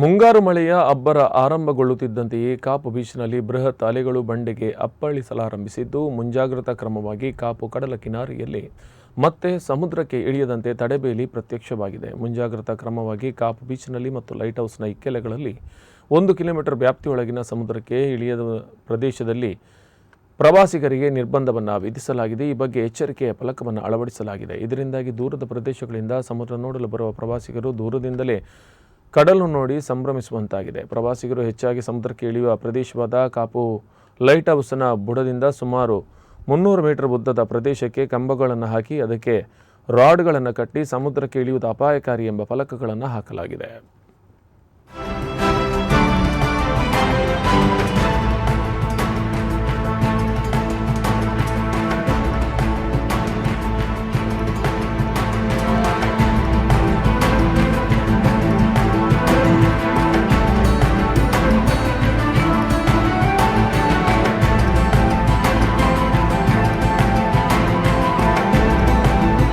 ಮುಂಗಾರು ಮಳೆಯ ಅಬ್ಬರ ಆರಂಭಗೊಳ್ಳುತ್ತಿದ್ದಂತೆಯೇ ಕಾಪು ಬೀಚ್ನಲ್ಲಿ ಬೃಹತ್ ಅಲೆಗಳು ಬಂಡೆಗೆ ಅಪ್ಪಳಿಸಲಾರಂಭಿಸಿದ್ದು, ಮುಂಜಾಗ್ರತಾ ಕ್ರಮವಾಗಿ ಕಾಪು ಕಡಲ ಕಿನಾರಿಯಲ್ಲಿ ಮತ್ತೆ ಸಮುದ್ರಕ್ಕೆ ಇಳಿಯದಂತೆ ತಡೆಬೇಲಿ ಪ್ರತ್ಯಕ್ಷವಾಗಿದೆ. ಮುಂಜಾಗ್ರತಾ ಕ್ರಮವಾಗಿ ಕಾಪು ಬೀಚ್ನಲ್ಲಿ ಮತ್ತು ಲೈಟ್ ಹೌಸ್ನ ಇಕ್ಕೆಲೆಗಳಲ್ಲಿ ಒಂದು ಕಿಲೋಮೀಟರ್ ವ್ಯಾಪ್ತಿಯೊಳಗಿನ ಸಮುದ್ರಕ್ಕೆ ಇಳಿಯದ ಪ್ರದೇಶದಲ್ಲಿ ಪ್ರವಾಸಿಗರಿಗೆ ನಿರ್ಬಂಧವನ್ನು ವಿಧಿಸಲಾಗಿದೆ. ಈ ಬಗ್ಗೆ ಎಚ್ಚರಿಕೆಯ ಫಲಕವನ್ನು ಅಳವಡಿಸಲಾಗಿದೆ. ಇದರಿಂದಾಗಿ ದೂರದ ಪ್ರದೇಶಗಳಿಂದ ಸಮುದ್ರ ನೋಡಲು ಬರುವ ಪ್ರವಾಸಿಗರು ದೂರದಿಂದಲೇ ಕಡಲು ನೋಡಿ ಸಂಭ್ರಮಿಸುವಂತಾಗಿದೆ. ಪ್ರವಾಸಿಗರು ಹೆಚ್ಚಾಗಿ ಸಮುದ್ರಕ್ಕೆ ಇಳಿಯುವ ಪ್ರದೇಶವಾದ ಕಾಪು ಲೈಟ್ ಹೌಸ್ನ ಬುಡದಿಂದ ಸುಮಾರು ಮುನ್ನೂರು ಮೀಟರ್ ಉದ್ದದ ಪ್ರದೇಶಕ್ಕೆ ಕಂಬಗಳನ್ನು ಹಾಕಿ ಅದಕ್ಕೆ ರಾಡ್ಗಳನ್ನು ಕಟ್ಟಿ ಸಮುದ್ರಕ್ಕೆ ಇಳಿಯುವುದು ಅಪಾಯಕಾರಿ ಎಂಬ ಫಲಕಗಳನ್ನು ಹಾಕಲಾಗಿದೆ.